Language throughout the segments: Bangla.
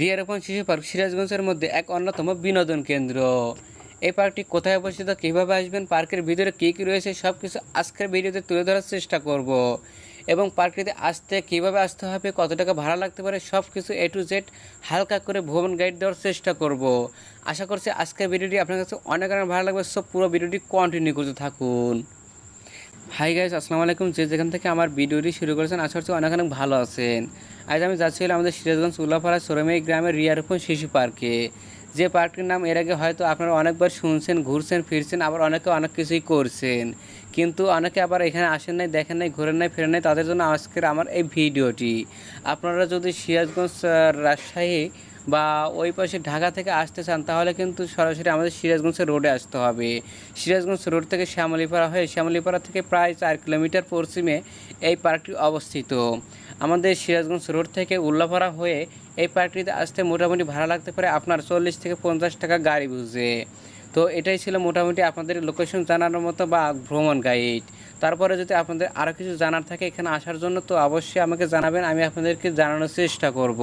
রিয়ারোপণ শিশু পার্ক সিরাজগঞ্জের মধ্যে এক অন্যতম বিনোদন কেন্দ্র। এই পার্কটি কোথায় অবস্থিত, কীভাবে আসবেন, পার্কের ভিতরে কী কী রয়েছে সব কিছু আজকের ভিডিওতে তুলে ধরার চেষ্টা করব। এবং পার্কটিতে আসতে কীভাবে আসতে হবে, কত টাকা ভাড়া লাগতে পারে সব কিছু এ টু জেড হালকা করে ভ্রমণ গাইড দেওয়ার চেষ্টা করব। আশা করছি আজকের ভিডিওটি আপনার কাছে অনেক অনেক ভালো লাগবে সব পুরো ভিডিওটি কন্টিনিউ করতে থাকুন। হাই গাইজ আসসালামু আলাইকুম যে যেখান থেকে আমার ভিডিওটি শুরু করেছেন, আশা করছি অনেক অনেক ভালো আছেন। আজ আমি যাচ্ছিলাম আমাদের সিরাজগঞ্জ উল্লাপাড়া সোরমেই গ্রামের রিয়ারোপণ শিশু পার্কে। যে পার্কটির নাম এর আগে হয়তো আপনারা অনেকবার শুনছেন, ঘুরছেন, ফিরছেন, আবার অনেকে অনেক কিছুই করছেন। কিন্তু অনেকে আবার এখানে আসেন নাই, দেখেন নাই, ঘোরেন নাই, ফেরেন নাই, তাদের জন্য আজকের আমার এই ভিডিওটি। আপনারা যদি সিরাজগঞ্জ রাজশাহী বা ওই পাশে ঢাকা থেকে আসতে চান, তাহলে কিন্তু সরাসরি আমাদের সিরাজগঞ্জের রোডে আসতে হবে। সিরাজগঞ্জ রোড থেকে শ্যামলিপাড়া হয়ে শ্যামলিপাড়া থেকে প্রায় চার কিলোমিটার পশ্চিমে এই পার্কটি অবস্থিত। আমাদের সিরাজগঞ্জ রোড থেকে উল্লাপাড়া হয়ে এই পার্টিতে আসতে মোটামুটি ভাড়া লাগতে পারে আপনার চল্লিশ থেকে পঞ্চাশ টাকা গাড়ি বুঝে। তো এটাই ছিল মোটামুটি আপনাদের লোকেশন জানানোর মতো বা ভ্রমণ গাইড তারপরে যদি আপনাদের আরও কিছু জানার থাকে এখানে আসার জন্য, তো অবশ্যই আমাকে জানাবেন, আমি আপনাদেরকে জানানোর চেষ্টা করব।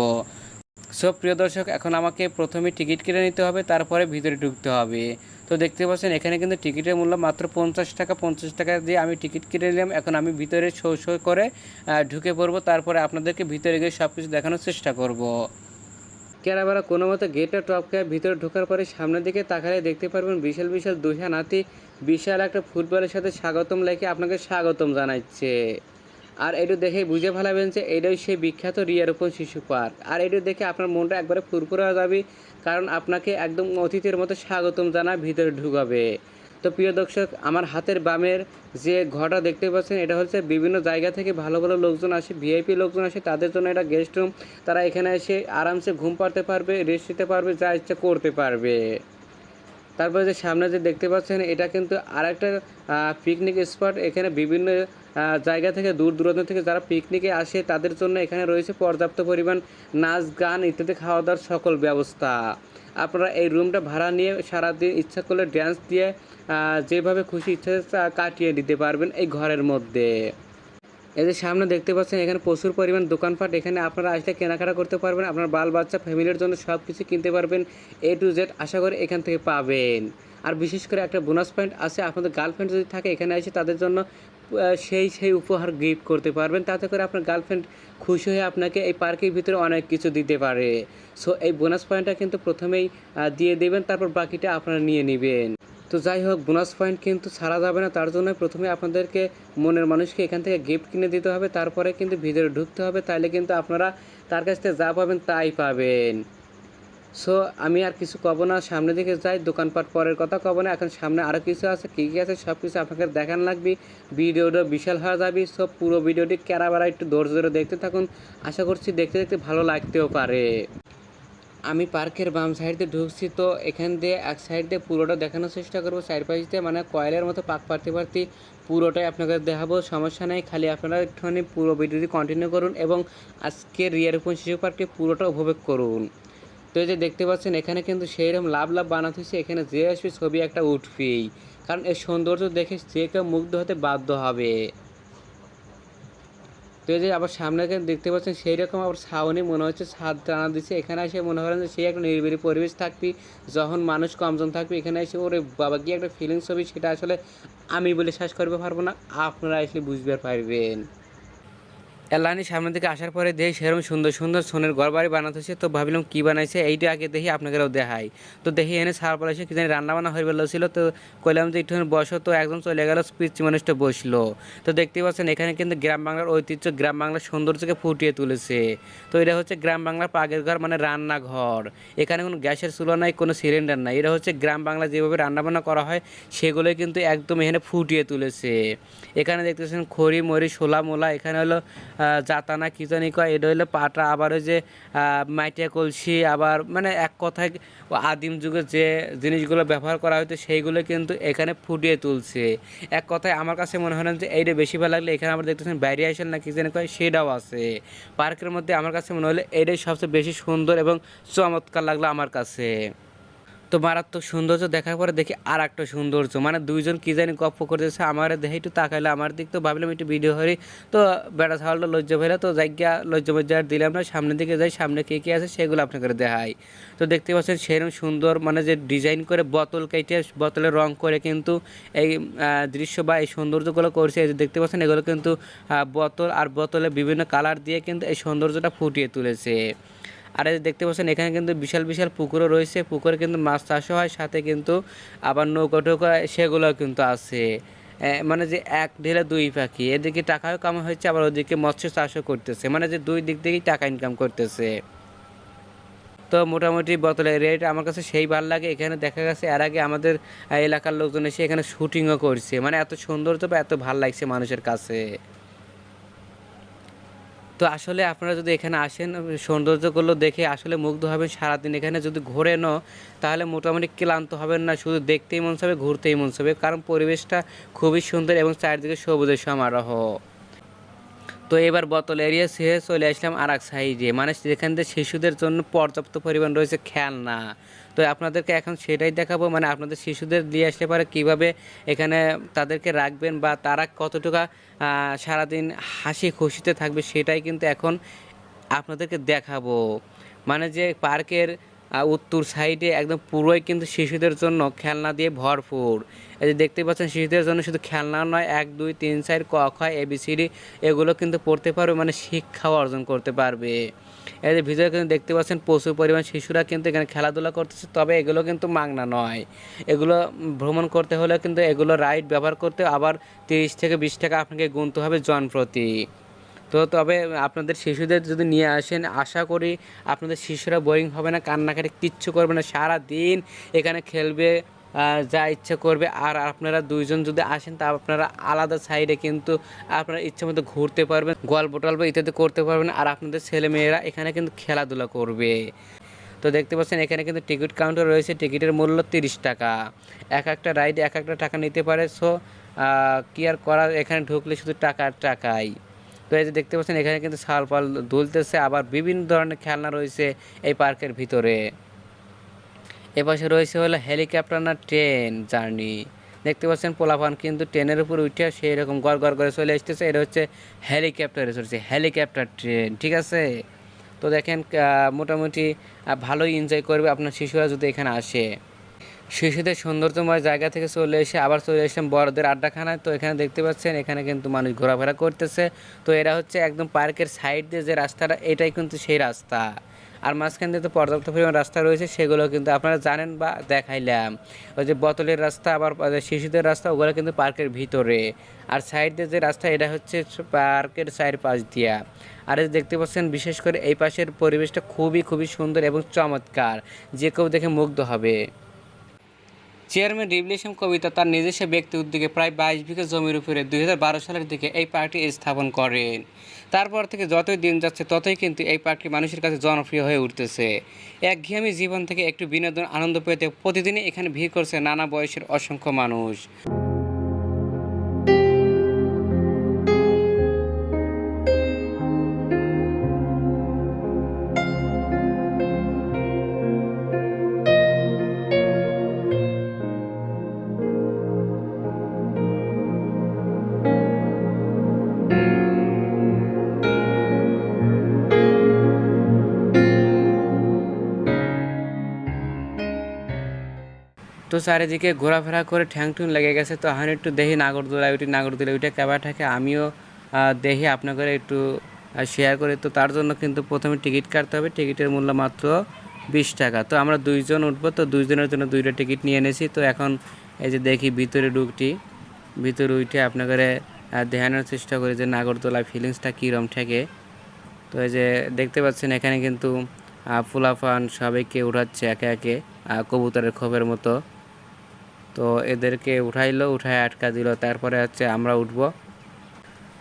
সব প্রিয় দর্শক, এখন আমাকে প্রথমে টিকিট কেটে নিতে হবে, তারপরে ভিতরে ঢুকতে হবে। তো দেখতে পাচ্ছেন, এখানে কিন্তু টিকিটের মূল্য মাত্র পঞ্চাশ টাকা পঞ্চাশ টাকা দিয়ে আমি টিকিট কেটে নিলাম। এখন আমি ভিতরে শো শো করে ঢুকে পড়ব। তারপরে আপনাদেরকে ভিতরে গিয়ে সব কিছু দেখানোর চেষ্টা করব। কেরাবেলা কোনো মতো গেটে টপকে ভিতরে ঢোকার পরে সামনের দিকে তাকালে দেখতে পারবেন বিশাল বিশাল দুইটা নাতি বিশাল একটা ফুটবলের সাথে স্বাগতম লেখে আপনাকে স্বাগতম জানাচ্ছে। আর এটা দেখে বুঝে ফেলাবেন যে এটাই সেই বিখ্যাত রিয়ারোপণ শিশু পার্ক। আর এটা দেখে আপনার মনটা একবারে ফুরফুরে হয়ে যাবে, কারণ আপনাকে একদম অতিথির মতো স্বাগতম জানা ভিতরে ঢুকাবে। তো প্রিয় দর্শক, আমার হাতের বামের যে ঘরটা দেখতে পাচ্ছেন, এটা হচ্ছে বিভিন্ন জায়গা থেকে ভালো ভালো লোকজন আসে ভিআইপি লোকজন আসে, তাদের জন্য এটা গেস্ট রুম তারা এখানে এসে আরামসে ঘুম পাড়তে পারবে রেস্ট নিতে পারবে, যা ইচ্ছা করতে পারবে। তারপরে যে সামনে যে দেখতে পাচ্ছেন, এটা কিন্তু আরেকটা পিকনিক স্পট এখানে বিভিন্ন জায়গা থেকে দূর দূরান্ত থেকে যারা পিকনিকে আসে, তাদের জন্য এখানে রয়েছে পর্যাপ্ত পরিমাণ নাচ, গান ইত্যাদি খাওয়া দাওয়ার সকল ব্যবস্থা। আপনারা এই রুমটা ভাড়া নিয়ে সারাদিন ইচ্ছা করলে ড্যান্স দিয়ে যেভাবে খুশি ইচ্ছা কাটিয়ে দিতে পারবেন এই ঘরের মধ্যে। এই যে সামনে দেখতে পাচ্ছেন, এখানে প্রচুর পরিমাণ দোকানপাট। এখানে আপনারা আসলে কেনাকাটা করতে পারবেন, আপনার বাল, বাচ্চা ফ্যামিলির জন্য সব কিছু কিনতে পারবেন এ টু জেড আশা করি এখান থেকে পাবেন। আর বিশেষ করে একটা বোনাস পয়েন্ট আছে, আপনাদের গার্লফ্রেন্ড যদি থাকে এখানে এসে তাদের জন্য সেই সেই উপহার গিফট করতে পারবেন। তাতে করে আপনার গার্লফ্রেন্ড খুশি হয়ে আপনাকে এই পার্কের ভিতরে অনেক কিছু দিতে পারে। সো এই বোনাস পয়েন্টটা কিন্তু প্রথমেই দিয়ে দেবেন, তারপর বাকিটা আপনারা নিয়ে নেবেন। তো যাই হোক বোনাস পয়েন্ট কিন্তু ছাড়া যাবে না। তার জন্য প্রথমে আপনাদেরকে মনের মানুষকে এখান থেকে গিফট কিনে দিতে হবে। তারপরে কিন্তু ভিতরে ঢুকতে হবে। তাহলে কিন্তু আপনারা তার কাছ থেকে যা পাবেন তাই পাবেন। সো আমি আর কিছু কব না, সামনের দিকে যাই, দোকানপাট পরের কথা কব না, এখন সামনে আরও কিছু আছে, কী কী আছে, সব কিছু আপনাকে দেখান লাগবে, ভিডিওটা বিশাল হয়ে যাবে সব পুরো ভিডিওটি ক্যারাবেলা একটু ধৈর্য ধরে দেখতে থাকুন, আশা করছি দেখতে দেখতে ভালো লাগতেও পারে। আমি পার্কের বাম সাইড ঢুকছি, তো এখান দিয়ে এক সাইড দিয়ে পুরোটা দেখানোর চেষ্টা করব সাইড পাশ দিয়ে মানে কয়েলের মতো পাক পারতে পারতে পুরোটাই আপনাকে দেখাবো, সমস্যা নেই, খালি আপনারা একটুখানি পুরো ভিডিওটি কন্টিনিউ করুন এবং আজকের রিয়ারোপণ শিশু পার্কটি পুরোটা উপভোগ করুন। তো এই যে দেখতে পাচ্ছেন, এখানে কিন্তু সেইরকম লাভ লাভ বানাতে হয়েছে। এখানে যে আসবে ছবি একটা উঠবেই। কারণ এর সৌন্দর্য দেখে যে কেউ মুগ্ধ হতে বাধ্য হবে। তো এই যে আবার সামনে দেখতে পাচ্ছেন সেই রকম আবার ছাউনি মনে হচ্ছে, ছাদ টানা দিচ্ছে এখানে এসে মনে করেন যে সেই একটা নিরিবিলি পরিবেশ থাকবি, যখন মানুষ কমজন থাকবে, এখানে এসে ওরে বাবা, কি একটা ফিলিংস হবে, সেটা আসলে আমি বলে শেষ করতে পারব না। আপনারা আসলে বুঝতে পারবেন। এলানি সামনের দিকে আসার পরে দেখি সেরকম সুন্দর সুন্দর সোনের ঘর বাড়ি বানাতেছে তো ভাবলাম কী বানাইছে? এইটা আগে দেখি আপনাকেও দেখাই। তো দেখি এনে সার পড়াইছে কি জানি রান্না বান্না হয়ে ছিল। তো কইলাম যে একটু বসো। তো একজন চলে গেল পিচ্ছি মানুষটা বসল। তো দেখতে পাচ্ছেন এখানে কিন্তু গ্রাম বাংলার ঐতিহ্য, গ্রাম বাংলার সৌন্দর্যকে ফুটিয়ে তুলেছে। তো এটা হচ্ছে গ্রাম বাংলার পাগের ঘর মানে রান্নাঘর। এখানে কোনো গ্যাসের চুলো নাই, কোনো সিলিন্ডার নাই। এটা হচ্ছে গ্রাম বাংলা যেভাবে রান্নাবান্না করা হয়, সেগুলোই কিন্তু একদম এখানে ফুটিয়ে তুলেছে। এখানে দেখতেছেন খড়ি, মরি, শোলা, মোলা, এখানে হলো আহ, জাতানা কি জানি কয় এটা হলো পাটা। আবার ওই যে মাইটিয়া কলসি আবার মানে এক কথায় আদিম যুগে যে জিনিসগুলো ব্যবহার করা হতো সেইগুলো কিন্তু এখানে ফুটিয়ে তুলছে। এক কথায় আমার কাছে মনে হয় না যে এইটা বেশি ভালো লাগলে এখানে আমরা দেখতেছেন আসেন না কি জানি কয় সেটাও আছে। পার্কের মধ্যে আমার কাছে মনে হলো এটাই সবচেয়ে বেশি সুন্দর এবং চমৎকার লাগল আমার কাছে। তো মারাত্মক সৌন্দর্য দেখার পরে দেখি আর একটা সৌন্দর্য। মানে দুইজন কি জানি গপ্প করতেছে, আমার দেখে একটু তাকাইলো, আমার দিক তো ভাবলাম একটু ভিডিও করি। তো বেড়া ছাওয়ালটা লজ্জা ফেলে তো জায়গা লজ্জা মজ্জা আর দিলাম না, সামনের দিকে যাই, সামনে কে কে আছে সেগুলো আপনাকে দেখাই। তো দেখতে পাচ্ছেন সেরকম সুন্দর মানে যে ডিজাইন করে বোতল কেটে বোতলে রং করে কিন্তু এই দৃশ্য বা এই সৌন্দর্যগুলো করছে। যে দেখতে পাচ্ছেন, এগুলো কিন্তু বোতল আর বোতলে বিভিন্ন কালার দিয়ে কিন্তু এই সৌন্দর্যটা ফুটিয়ে তুলেছে। আর দেখতে পাচ্ছেন, এখানে কিন্তু বিশাল বিশাল পুকুরও রয়েছে। পুকুরে কিন্তু মাছ চাষও হয়, সাথে কিন্তু আবার নৌকা টৌকা সেগুলো কিন্তু আছে। মানে যে এক ঢেলে দুই পাখি, এদিকে টাকাও কামা হচ্ছে, আবার ওদিকে মৎস্য চাষও করতেছে। মানে যে দুই দিক থেকেই টাকা ইনকাম করতেছে। তো মোটামুটি বোতলের রেট আমার কাছে সেই ভালো লাগে। এখানে দেখা গেছে, এর আগে আমাদের এলাকার লোকজন এসে এখানে শুটিংও করছে। মানে এত সৌন্দর্য বা এত ভালো লাগছে মানুষের কাছে। তো আসলে আপনারা যদি এখানে আসেন সৌন্দর্যগুলো দেখে আসলে মুগ্ধ হবেন সারাদিন। এখানে যদি ঘোরেনও তাহলে মোটামুটি ক্লান্ত হবেন না, শুধু দেখতেই মন চাবে ঘুরতেই মন চাবে কারণ পরিবেশটা খুবই সুন্দর এবং চারিদিকে সবুজের সমারোহ। তো এবার বোতল এরিয়া শেষে চলে আসলাম আর এক সাইডে। মানে যেখান থেকে শিশুদের জন্য পর্যাপ্ত পরিমাণ রয়েছে খেলনা। তো আপনাদেরকে এখন সেটাই দেখাবো। মানে আপনাদের শিশুদের দিয়ে আসলে পরে কীভাবে এখানে তাদেরকে রাখবেন বা তারা কতটুকু সারাদিন হাসি খুশিতে থাকবে সেটাই কিন্তু এখন আপনাদেরকে দেখাবো। মানে যে পার্কের উত্তর সাইডে একদম পুরোই কিন্তু শিশুদের জন্য খেলনা দিয়ে ভরপুর। এই যে দেখতে পাচ্ছেন, শিশুদের জন্য শুধু খেলনা নয়, এক, দুই, তিন, চার, ক, খ এবিসিডি এগুলো কিন্তু পড়তে পারবে মানে শিক্ষাও অর্জন করতে পারবে। এই যে ভিতরে কিন্তু দেখতে পাচ্ছেন, প্রচুর পরিমাণ শিশুরা কিন্তু এখানে খেলাধুলা করতেছে, তবে এগুলো কিন্তু মাগনা নয়। এগুলো ভ্রমণ করতে হলে কিন্তু এগুলো রাইড ব্যবহার করতে আবার তিরিশ থেকে বিশ টাকা আপনাকে গুনতে হবে জন প্রতি তো তবে আপনাদের শিশুদের যদি নিয়ে আসেন, আশা করি আপনাদের শিশুরা বোরিং হবে না, কান্নাকাটি কিচ্ছু করবে না। সারা দিন এখানে খেলবে যা ইচ্ছা করবে। আর আপনারা দুইজন যদি আসেন, তা আপনারা আলাদা সাইডে কিন্তু আপনারা ইচ্ছে মতো ঘুরতে পারবেন, গল্প টল্প ইত্যাদি করতে পারবেন। আর আপনাদের ছেলেমেয়েরা এখানে কিন্তু খেলাধুলা করবে। তো দেখতে পাচ্ছেন, এখানে কিন্তু টিকিট কাউন্টার রয়েছে। টিকিটের মূল্য তিরিশ টাকা। এক একটা রাইড এক একটা টাকা নিতে পারে। সো কি আর করার এখানে ঢুকলে শুধু টাকা আর টাকাই। তো এই যে দেখতে পাচ্ছেন, এখানে কিন্তু শাল পাল দুলতেছে, আবার বিভিন্ন ধরনের খেলনা রয়েছে এই পার্কের ভিতরে। এপাশে রয়েছে হলো হেলিকপ্টার না ট্রেন জার্নি। দেখতে পাচ্ছেন, পোলাপান কিন্তু ট্রেনের উপর উঠে সেই রকম গড় গড় করে চলে আসতেছে। এটা হচ্ছে হেলিকপ্টারে চলছে হেলিকপ্টার ট্রেন, ঠিক আছে? তো দেখেন মোটামুটি ভালোই এনজয় করবে আপনার শিশুরা যদি এখানে আসে। শিশুদের সৌন্দর্যময় জায়গা থেকে চলে এসে আবার চলে এসেছেন বড়দের আড্ডাখানায়। তো এখানে দেখতে পাচ্ছেন, এখানে কিন্তু মানুষ ঘোরাফেরা করতেছে। তো এরা হচ্ছে একদম পার্কের সাইড দিয়ে যে রাস্তাটা, এটাই কিন্তু সেই রাস্তা। আর মাঝখান দিয়ে তো পর্যাপ্ত পরিমাণ রাস্তা রয়েছে, সেগুলো কিন্তু আপনারা জানেন বা দেখাইলাম। ওই যে বোতলের রাস্তা, আবার শিশুদের রাস্তা, ওগুলো কিন্তু পার্কের ভিতরে। আর সাইড দিয়ে যে রাস্তা, এটা হচ্ছে পার্কের সাইড পাশ দিয়া। আর দেখতে পাচ্ছেন, বিশেষ করে এই পাশের পরিবেশটা খুবই খুবই সুন্দর এবং চমৎকার। যে কেউ দেখে মুগ্ধ হবে। চেয়ারম্যান রিভলিউশন কবিতা তার নিজস্ব ব্যক্তি উদ্যোগে প্রায় বাইশ বিঘা জমির উপরে দুই হাজার বারো সালের দিকে এই পার্কটি স্থাপন করেন। তারপর থেকে যতই দিন যাচ্ছে, ততই কিন্তু এই পার্কটি মানুষের কাছে জনপ্রিয় হয়ে উঠতেছে। একঘেয়েমি জীবন থেকে একটু বিনোদন, আনন্দ পেতে প্রতিদিনই এখানে ভিড় করছে নানা বয়সের অসংখ্য মানুষ। তো চারিদিকে ঘোরাফেরা করে ঠ্যাং টুং লেগে গেছে। তো এখন একটু দেখি নাগরদোলা উঠি নাগরদোলা ওইটা কেবা থাকে আমিও দেখি আপনাদের একটু শেয়ার করে। তো তার জন্য কিন্তু প্রথমে টিকিট কাটতে হবে। টিকিটের মূল্য মাত্র বিশ টাকা। তো আমরা দুইজন উঠবো। তো দুইজনের জন্য দুইটা টিকিট নিয়ে এনেছি। তো এখন এই যে দেখি ভিতরে ঢুকটি, ভিতরে উঠে আপনাকে দেখানোর চেষ্টা করি যে নাগরদোলা ফিলিংসটা কীরম থাকে তো এই যে দেখতে পাচ্ছেন এখানে কিন্তু ফুলাফান সবাইকে উঠাচ্ছে একে একে কবুতরের খোপের মতো। তো এদেরকে উঠাইলো, উঠায় আটকা দিল। তারপরে হচ্ছে আমরা উঠবো।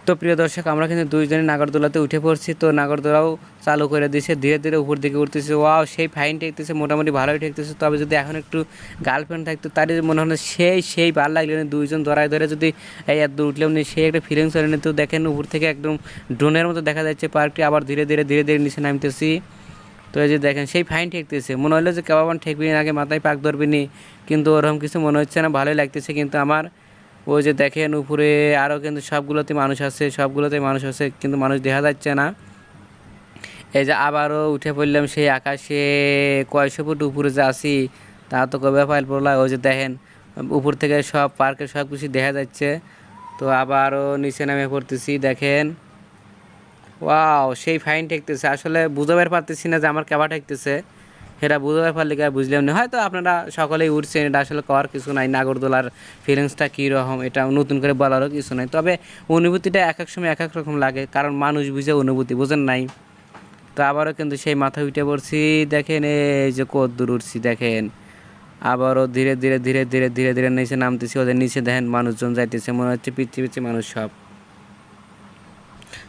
তো প্রিয় দর্শক, আমরা কিন্তু দুইজনে নাগরদোলাতে উঠে পড়ছি। তো নাগরদোলাও চালু করে দিয়েছে ধীরে ধীরে উপর দিকে উঠতেছে। ওয়াও, সেই ফাইন ঠেকতেছে, মোটামুটি ভালোই ঠেকতেছে। তবে যদি এখন একটু গার্লফ্রেন্ড থাকতো, তারই মনে হয় সেই সেই ভালো লাগল না। দুইজন ধরায় ধরে যদি এই এত উঠলেও নেই সেই একটা ফিলিংস হলে তো দেখেন উপর থেকে একদম ড্রোনের মতো দেখা যাচ্ছে। পার্কটি আবার ধীরে ধীরে ধীরে ধীরে নিচে নামতেছি। তো এই যে দেখেন সেই ফাইন ঠেকতেছে। মনে হলো যে কেবাবান ঠেকবি না, আগে মাথায় পাক ধরবি নি কিন্তু ওরকম কিছু মনে হচ্ছে না ভালোই লাগতেছে। কিন্তু আমার ওই যে দেখেন উপরে আরও কিন্তু সবগুলোতে মানুষ আছে সবগুলোতে মানুষ আছে কিন্তু মানুষ দেখা যাচ্ছে না। এই যে আবারও উঠে পড়লাম সেই আকাশে কয়শো ফুট উপরে যে আসি তা তো কবে ফাইল পড়লা? ওই যে দেখেন উপর থেকে সব পার্কের সব কিছু দেখা যাচ্ছে। তো আবারও নিচে নামে পড়তেছি দেখেন। ওয়াও সেই ফাইন ঠেকতেছে। আসলে বুঝাবার পারতেছি না যে আমার কেবা ঠেকতেছে। সেটা বুঝাবার পারলে কি বুঝলাম না। হয়তো আপনারা সকলেই উঠছেন, এটা আসলে করার কিছু নাই। নাগরদোলার ফিলিংসটা কীরকম এটা নতুন করে বলারও কিছু নাই। তবে অনুভূতিটা এক এক সময় এক এক রকম লাগে, কারণ মানুষ বুঝে অনুভূতি, বোঝেন নাই? তো আবারও কিন্তু সেই মাথা উঠে পড়ছি, দেখেন এই যে কত দূর উঠছি, দেখেন। আবারও ধীরে ধীরে ধীরে ধীরে ধীরে ধীরে নিচে নামতেছি, ওদের নিচে দেখেন মানুষজন যাইতেছে, মনে হচ্ছে পিচ্ছি পিচ্ছি মানুষ সব।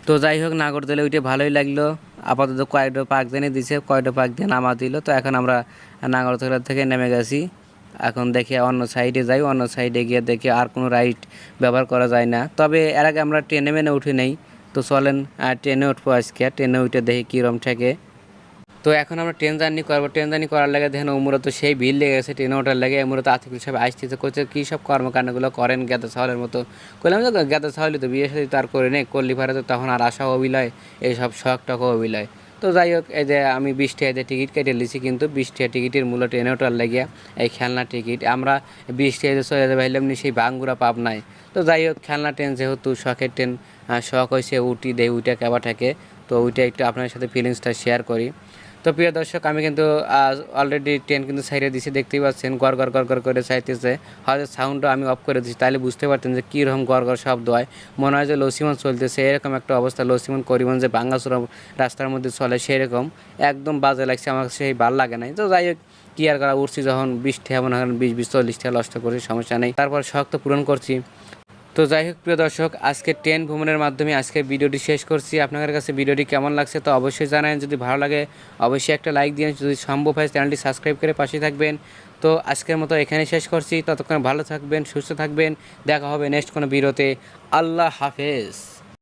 তো যাই হোক, নাগরদোলে ওইটা ভালোই লাগল। আপাতত কয়েকটা পাক দিনে দিছে, কয়েকটা পাক দিয়ে নামা দিল। তো এখন আমরা নাগরদোলা থেকে নেমে গেছি। এখন দেখি অন্য সাইডে যাই, অন্য সাইডে গিয়ে দেখি আর কোনো রাইড ব্যবহার করা যায় না। তবে এর আগে আমরা ট্রেনে মেনে উঠি নেই। তো চলেন ট্রেনে উঠবো আজকে। ট্রেনে উঠে দেখি কীরম থাকে তো এখন আমরা ট্রেন জার্নি করব। ট্রেন জার্নি করার লাগে দেখেন উমরা তো সেই ভিড় লেগে গেছে ট্রেনে ওঠার লাগে। মূলত আতিকুল সাহেব আসতেছে করছে কী সব কর্মকাণ্ডগুলো করেন গেদা ছাওয়ালের মতো? করলাম তো গেদা ছাওয়ালি তো বিয়ে সাথে তার করে নেই। করলি পারে তো তখন আর আশা অবিলয় এইসব শখ টক অবিলয় তো যাই হোক, এই যে আমি বিশ টাকাতে টিকিট কেটে নিয়েছি কিন্তু বিশ টাকা টিকিটের মূল্য ট্রেনে ওঠার লাগিয়া এই খেলনা টিকিট, আমরা বিশ টাকাতে চলে যাবে ভাবলাম নি সেই বাঙ্গুরা পাব নাই। তো যাই হোক, খেলনা ট্রেন যেহেতু শখের ট্রেন শখ হয়েছে উটি দেয় উইটা কেবা থাকে। তো ওইটা একটু আপনার সাথে ফিলিংসটা শেয়ার করি। তো প্রিয় দর্শক, আমি কিন্তু অলরেডি ট্রেন কিন্তু সাইডে দিছি, দেখতেই পাচ্ছেন, গড় গড় গড় গড় করে চাইতেছে হয়তো সাউন্ডটা আমি অফ করে দিচ্ছি তাহলে বুঝতে পারতেন যে কীরকম গড় গড় শব্দ হয়। মনে হয় যে লসিমন চলতেছে, এরকম একটা অবস্থা। লসিমন করিমন যে বাঙ্গাসুরা রাস্তার মধ্যে চলে, সেরকম। একদম বাজে লাগছে, আমার সেই ভালো লাগে নাই। তো যাই হোক, কি আর করা, উঠছি যখন বৃষ্টি হবে না বিশ বিশ চল্লিশ টাকা নষ্ট করছি, সমস্যা নেই। তারপর শখ তো পূরণ করছি। তো যাই হোক, প্রিয় দর্শক, আজকে ট্রেন ভ্রমণের মাধ্যমে আজকে ভিডিওটি শেষ করছি। আপনাদের কাছে ভিডিওটি কেমন লাগছে তো অবশ্যই জানান। যদি ভালো লাগে, অবশ্যই একটা লাইক দিন যদি সম্ভব হয়, চ্যানেলটি সাবস্ক্রাইব করে পাশে থাকবেন। তো আজকের মতো এখানে শেষ করছি। ততক্ষণ ভালো থাকবেন, সুস্থ থাকবেন। দেখা হবে নেক্সট কোনো ভিডিওতে। আল্লাহ হাফেজ।